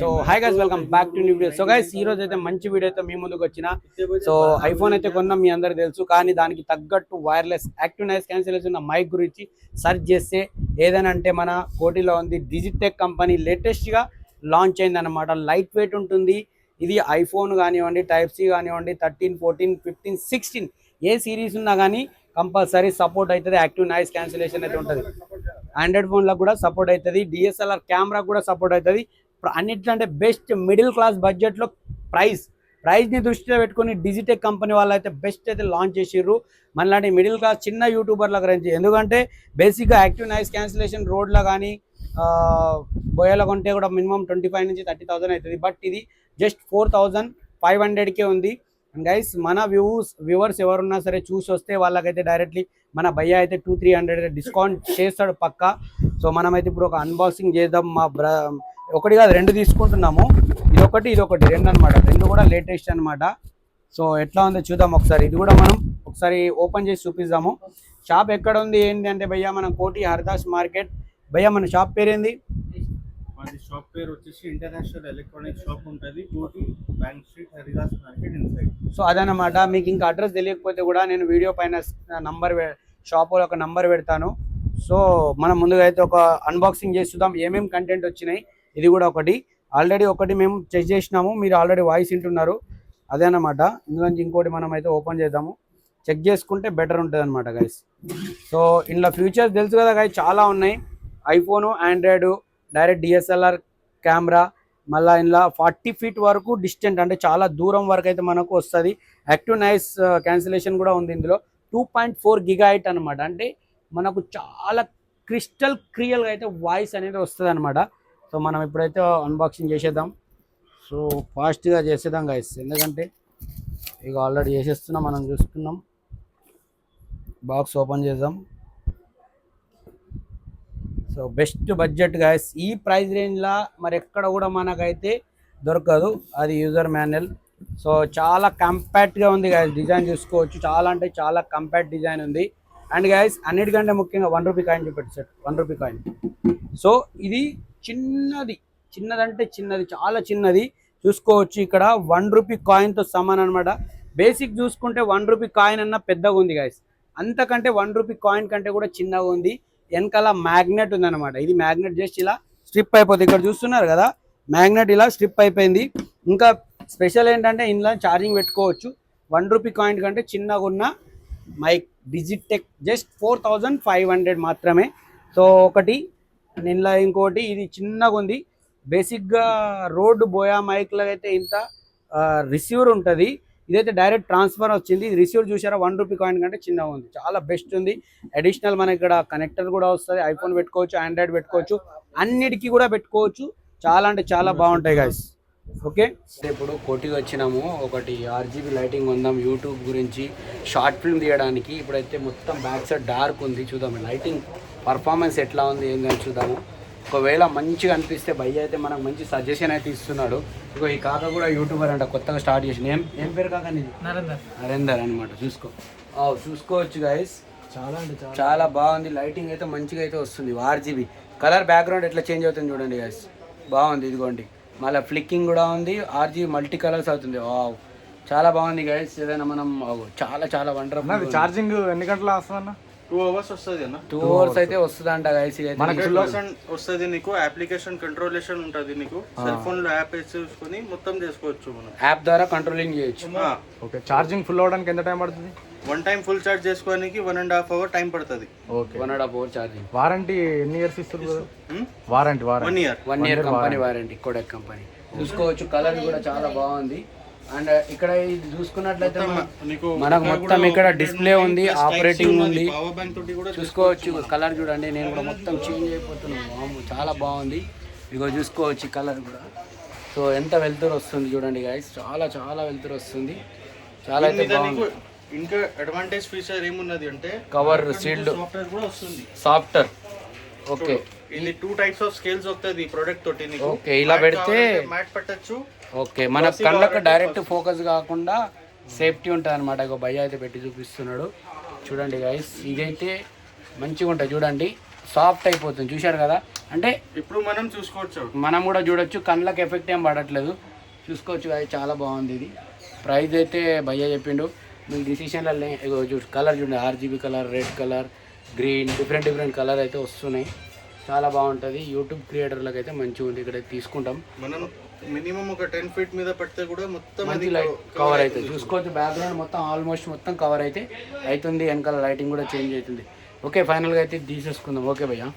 So hi guys welcome back to new video so guys ఈ రోజు అయితే మంచి వీడియో అయితే మీ ముందుకు వచ్చిన. సో ఐఫోన్ అయితే కొన్నాం మీ అందరికి తెలుసు. కానీ దానికి తగ్గట్టు వైర్లెస్ యాక్టివ్ నాయిస్ క్యాన్సిలేషన్ ఉన్న మైక్ గురించి సెర్చ్ చేస్తే ఏదైనా అంటే మన కోటిలో ఉంది. డిజిటెక్ కంపెనీ లేటెస్ట్గా లాంచ్ అయింది అనమాట లైట్ వెయిట్ ఉంటుంది. ఇది ఐఫోన్ కానివ్వండి టైప్ సి కానివ్వండి థర్టీన్ ఫోర్టీన్ ఫిఫ్టీన్ సిక్స్టీన్ ఏ సిరీస్ ఉన్నా కానీ కంపల్సరీ సపోర్ట్ అవుతుంది. యాక్టివ్ నాయిస్ క్యాన్సిలేషన్ అయితే ఉంటుంది. ఆండ్రాయిడ్ ఫోన్లకు కూడా సపోర్ట్ అవుతుంది. డిఎస్ఎల్ఆర్ కెమెరా కూడా సపోర్ట్ అవుతుంది. అన్నిటికంటే బెస్ట్ మిడిల్ క్లాస్ బడ్జెట్లో ప్రైస్. ప్రైస్ని దృష్టిలో పెట్టుకొని డిజిటెక్ కంపెనీ వాళ్ళు అయితే బెస్ట్ అయితే లాంచ్ చేసిర్రు. మనలాంటి మిడిల్ క్లాస్ చిన్న యూట్యూబర్ల గురించి ఎందుకంటే బేసిక్గా యాక్టివ్ నాయిస్ క్యాన్సిలేషన్ రోడ్లో కానీ బోయలో కొంటే కూడా మినిమం ట్వంటీ ఫైవ్ నుంచి థర్టీ థౌసండ్ అవుతుంది బట్ ఇది జస్ట్ ఫోర్ థౌజండ్ ఫైవ్ హండ్రెడ్కే ఉంది. అండ్ గైస్ మన వ్యూస్ వ్యూవర్స్ ఎవరున్నా సరే చూసి వస్తే వాళ్ళకైతే డైరెక్ట్లీ మన భయ్య అయితే టూ త్రీ హండ్రెడ్ డిస్కౌంట్ చేస్తాడు పక్కా. సో మనమైతే ఇప్పుడు ఒక అన్బాక్సింగ్ చేద్దాం మా బ్ర ఒకటి కాదు రెండు తీసుకుంటున్నాము. ఇది ఒకటి ఇది ఒకటి రెండు అనమాట రెండు కూడా లేటెస్ట్ అన్నమాట. సో ఎట్లా ఉందో చూద్దాం ఒకసారి. ఇది కూడా మనం ఒకసారి ఓపెన్ చేసి చూపిద్దాము. షాప్ ఎక్కడ ఉంది ఏంటి అంటే భయ్య మనం కోటి హరిదాస్ మార్కెట్. భయ్య మన షాప్ పేరేంది? మాది షాప్ పేరు వచ్చేసి ఇంటర్నేషనల్ ఎలక్ట్రానిక్ షాప్ ఉంటుంది. Koti bank street Haridas market inside so అదనమాట మీకు ఇంకా అడ్రస్ తెలియకపోతే కూడా నేను వీడియో పైన నంబర్ షాప్లో ఒక నంబర్ పెడతాను. సో మనం ముందుగా అయితే ఒక అన్బాక్సింగ్ చేసి చూద్దాం. ఏమేమి కంటెంట్ వచ్చినాయి? ఇది కూడా ఒకటి. ఆల్రెడీ ఒకటి మేము చెక్ చేసినాము. మీరు ఆల్రెడీ వాయిస్ వింటున్నారు. అదే అన్నమాట. ఇందులో నుంచి ఇంకోటి మనం అయితే ఓపెన్ చేద్దాము. చెక్ చేసుకుంటే బెటర్ ఉంటుంది అనమాట గైస్ సో ఇందులో ఫ్యూచర్స్ తెలుసు కదా గైస్ చాలా ఉన్నాయి. IPhone Android direct DSLR camera మళ్ళీ ఇందులో ఫార్టీ ఫీట్ వరకు డిస్టెంట్ అంటే చాలా దూరం వరకు అయితే మనకు వస్తుంది. యాక్టివ్ నైస్ క్యాన్సిలేషన్ కూడా ఉంది ఇందులో. టూ పాయింట్ ఫోర్ గిగాయిట్ అనమాట అంటే మనకు చాలా క్రిస్టల్ క్లియర్గా అయితే వాయిస్ అనేది వస్తుంది అనమాట సో మనం ఇప్పుడైతే అన్బాక్సింగ్ చేసేద్దాం. సో ఫాస్ట్గా చేసేద్దాం గైస్ ఎందుకంటే ఇక ఆల్రెడీ చేసేస్తున్నాం మనం చూసుకున్నాం బాక్స్ ఓపెన్ చేద్దాం. సో బెస్ట్ బడ్జెట్ గైస్ ఈ ప్రైస్ రేంజ్లో మరి ఎక్కడ కూడా మనకైతే దొరకదు. అది యూజర్ మాన్యువల్ సో చాలా కంపాక్ట్గా ఉంది గైస్ డిజైన్ చూసుకోవచ్చు. చాలా అంటే చాలా కంపాక్ట్ డిజైన్ ఉంది. అండ్ గైస్ అన్నిటికంటే ముఖ్యంగా వన్ రూపీ కాయిన్ చూపెట్టి sir one rupee coin so ఇది చిన్నది చిన్నదంటే చిన్నది చాలా చిన్నది. చూసుకోవచ్చు ఇక్కడ వన్ రూపీ కాయిన్తో సమానం అనమాట బేసిక్ చూసుకుంటే వన్ రూపీ కాయిన్ అన్న పెద్దగా ఉంది గైస్ అంతకంటే వన్ రూపీ కాయిన్ కంటే కూడా చిన్నగా ఉంది. వెనకాల మ్యాగ్నెట్ ఉందన్నమాట. ఇది మ్యాగ్నెట్ జస్ట్ ఇలా స్ట్రిప్ అయిపోతుంది ఇక్కడ చూస్తున్నారు కదా? మ్యాగ్నెట్ ఇలా స్ట్రిప్ అయిపోయింది. ఇంకా స్పెషల్ ఏంటంటే ఇందులో ఛార్జింగ్ పెట్టుకోవచ్చు. వన్ రూపీ కాయిన్ కంటే చిన్నగా ఉన్న mic Digitek just four thousand five hundred మాత్రమే. సో ఒకటి నిన్న ఇంకోటి ఇది చిన్నగా ఉంది. బేసిక్గా రోడ్డు బోయా మైక్లో అయితే ఇంత రిసీవర్ ఉంటుంది. ఇదైతే డైరెక్ట్ ట్రాన్స్ఫర్ వచ్చింది. ఇది రిసీవర్ చూసారా? వన్ రూపీ కాయిన్ కంటే చిన్నగా ఉంది. చాలా బెస్ట్ ఉంది. అడిషనల్ మనకి ఇక్కడ కనెక్టర్ కూడా వస్తుంది. ఐఫోన్ పెట్టుకోవచ్చు ఆండ్రాయిడ్ పెట్టుకోవచ్చు. అన్నిటికీ కూడా పెట్టుకోవచ్చు. చాలా అంటే చాలా బాగుంటాయి గాయస్ ఓకే. ఇప్పుడు కోటికి వచ్చినాము. ఒకటి ఆర్జీబీ లైటింగ్ ఉందాం యూట్యూబ్ గురించి. షార్ట్ ఫిల్మ్ తీయడానికి ఇప్పుడైతే మొత్తం బ్యాక్ సైడ్ డార్క్ ఉంది చూద్దాం లైటింగ్ పర్ఫార్మెన్స్ ఎట్లా ఉంది ఏంది అని చూద్దాము. ఒకవేళ మంచిగా అనిపిస్తే భయ్య అయితే మనకు మంచి సజెషన్ అయితే ఇస్తున్నాడు. ఇగో ఈ కాక కూడా యూట్యూబర్ అంట కొత్తగా స్టార్ట్ చేసిన ఏం ఏం పేరు కాక నీది? నరేందర్. నరేందర్ అనమాట చూసుకో. ఆ, చూసుకోవచ్చు గైస్ చాలా అంటే చాలా. చాలా బాగుంది. లైటింగ్ అయితే మంచిగా అయితే వస్తుంది. ఆర్జీబీ. కలర్ బ్యాక్గ్రౌండ్ ఎట్లా చేంజ్ అవుతుంది చూడండి గైస్ బాగుంది ఇదిగోండి. మళ్ళీ ఫ్లిక్కింగ్ కూడా ఉంది. ఆర్జీబీ మల్టీ కలర్స్ అవుతుంది. వావ్ చాలా బాగుంది గైస్ ఏదైనా మనం చాలా చాలా వండర్ఫుల్ ఛార్జింగ్ ఎన్ని గంటల వస్తుంది అన్న? టూ అవర్స్ వస్తుంది అన్న. టూ అవర్స్ అయితే వస్తుందంట గైస్ ఇది హండ్రెడ్ పర్సెంట్ వస్తుంది నీకు. అప్లికేషన్ కంట్రోలేషన్ ఉంటుంది నీకు. సెల్ ఫోన్లో యాప్ వేసి చూసుకొని మొత్తం చేసుకోవచ్చు మనం. యాప్ ద్వారా కంట్రోలింగ్ చేయొచ్చు. ఓకే ఛార్జింగ్ ఫుల్ అవడానికి ఎంత టైం పడుతుంది? వన్ టైం ఫుల్ చార్జ్ చేసుకోవడానికి one and half hour time పడుతుంది. Okay one and half hour charging warranty ఎన్ని ఇయర్స్ ఇస్తారు warranty warranty one year one year company warranty codec company చూసుకోవచ్చు colour కూడా చాలా బాగుంది. అండ్ ఇక్కడ ఇది చూసుకున్నట్లయితే మన- నీకు మనకు మొత్తం ఇక్కడ డిస్ప్లే ఉంది ఆపరేటింగ్ ఉంది. పవర్ బ్యాంక్ తోటి కూడా చూసుకోవచ్చు కలర్ చూడండి నేను కూడా మొత్తం చేంజ్ అయిపోతున్నాను. వామ్మో, చాలా బాగుంది. ఇగో చూసుకోవచ్చు కలర్ కూడా. సో ఎంత వెళ్తురు వస్తుంది చూడండి గైస్ చాలా చాలా వెళ్తురు వస్తుంది. చాలా అయితే బాగుంది. ఇంకా అడ్వాంటేజ్ ఫీచర్ ఏమున్నది అంటే కవర్ సీల్డ్ సాఫ్ట్వేర్ కూడా వస్తుంది. సాఫ్టర్ ఓకే ఇది టూ టైప్స్ ఆఫ్ స్కేల్స్ వస్తుంది ప్రోడక్ట్ తోటి నీకు. ఓకే ఇలా పెడితే మ్యాట్ పట్టచ్చు. ఓకే మన కళ్ళకు డైరెక్ట్ ఫోకస్ కాకుండా సేఫ్టీ ఉంటుంది అనమాట ఇక భయ్య అయితే పెట్టి చూపిస్తున్నాడు. చూడండి గైస్ ఇదైతే మంచిగా ఉంటుంది. చూడండి సాఫ్ట్ అయిపోతుంది. చూశారు కదా? అంటే ఇప్పుడు మనం చూసుకోవచ్చు. మనం కూడా చూడొచ్చు. కళ్ళకి ఎఫెక్ట్ ఏం పడట్లేదు. చూసుకోవచ్చు అది చాలా బాగుంది ఇది. ప్రైస్ అయితే భయ్య చెప్పిండు. మీకు డిసిషన్లలో చూ కలర్ చూడండి RGB colour red colour green different different colour అయితే వస్తున్నాయి. చాలా బాగుంటుంది. యూట్యూబ్ క్రియేటర్లకు అయితే మంచిగా ఉంది. ఇక్కడ తీసుకుంటాం. మనం మినిమం ఒక టెన్ ఫీట్ మీద పెడితే కూడా మొత్తం మంచి లైట్ కవర్ అవుతుంది. చూసుకోవచ్చు బ్యాక్గ్రౌండ్ మొత్తం ఆల్మోస్ట్ మొత్తం కవర్ అయితే అవుతుంది. వెనకాల లైటింగ్ కూడా చేంజ్ అవుతుంది. ఓకే ఫైనల్గా అయితే తీసేసుకుందాం. ఓకే భయ్యా.